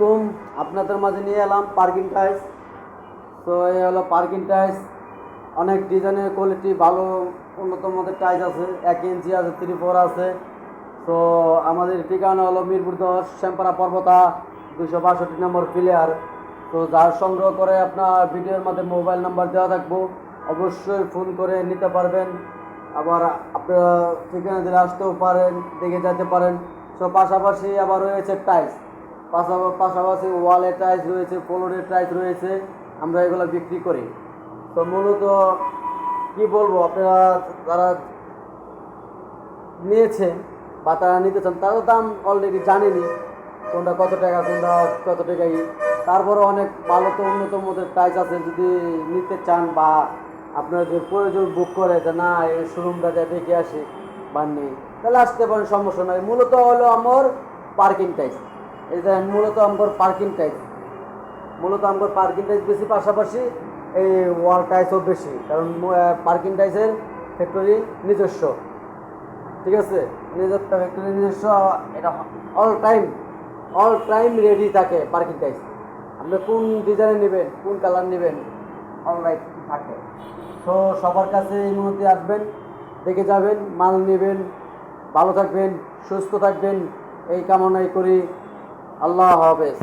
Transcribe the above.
আলাইকুম। আপনাদের মাঝে নিয়ে এলাম পার্কিং টাইস তো এই হলো পার্কিং টাইস অনেক ডিজাইনের কোয়ালিটি ভালো উন্নত মানের টাইস আছে। এক ইঞ্চি আছে থ্রি ফোর আছে। তো আমাদের ঠিকানা হলো মিরপুর দশ, শ্যামপাড়া পর্বতা দুশো বাষট্টি নম্বর প্লেয়ার তো যার সংগ্রহ করে আপনার ভিডিওর মধ্যে মোবাইল নাম্বার দেওয়া থাকব, অবশ্যই ফোন করে নিতে পারবেন। আবার আপনারা ঠিকানা দিলে আসতেও পারেন, দেখে যেতে পারেন। তো পাশাপাশি আবার রয়েছে টাইলস পাশাপাশি ওয়ালের টাইলস রয়েছে ফ্লোরের টাইলস রয়েছে, আমরা এগুলো বিক্রি করি। তো মূলত, কি বলব, আপনারা যারা নিয়েছেন বা তারা নিতে চান তারও দাম অলরেডি জানেনি, কোনটা কত টাকা, কোনটা কত টাকা তারপরে অনেক ভালো তো উন্নত মধ্যে টাইস আছে, যদি নিতে চান বা আপনার যে প্রয়োজন বুক করে যে না, এই শোরুমটা যা দেখে আসি বা নেই, তাহলে আসতে পারেন, সমস্যা নয় মূলত হলো আমার পার্কিং টাইস যে মূলত আমার পার্কিং টাইস মূলত আমার পার্কিং টাইস বেশি, পাশাপাশি এই ওয়াল টাইসও বেশি, কারণ পার্কিং টাইসের ফ্যাক্টরি নিজস্ব। ঠিক আছে? নিজস্ব ফ্যাক্টরি নিজস্ব, এটা all time all time ready থাকে পার্কিং টাইস আপনি কোন ডিজাইন নেবেন, কোন কালার নেবেন অনলাইন থাকে। তো সবার কাছে এই মুহূর্তে আসবেন, দেখে যাবেন, মাল নেবেন, ভালো থাকবেন, সুস্থ থাকবেন, এই কামনাই করি। আল্লাহ হাফেজ।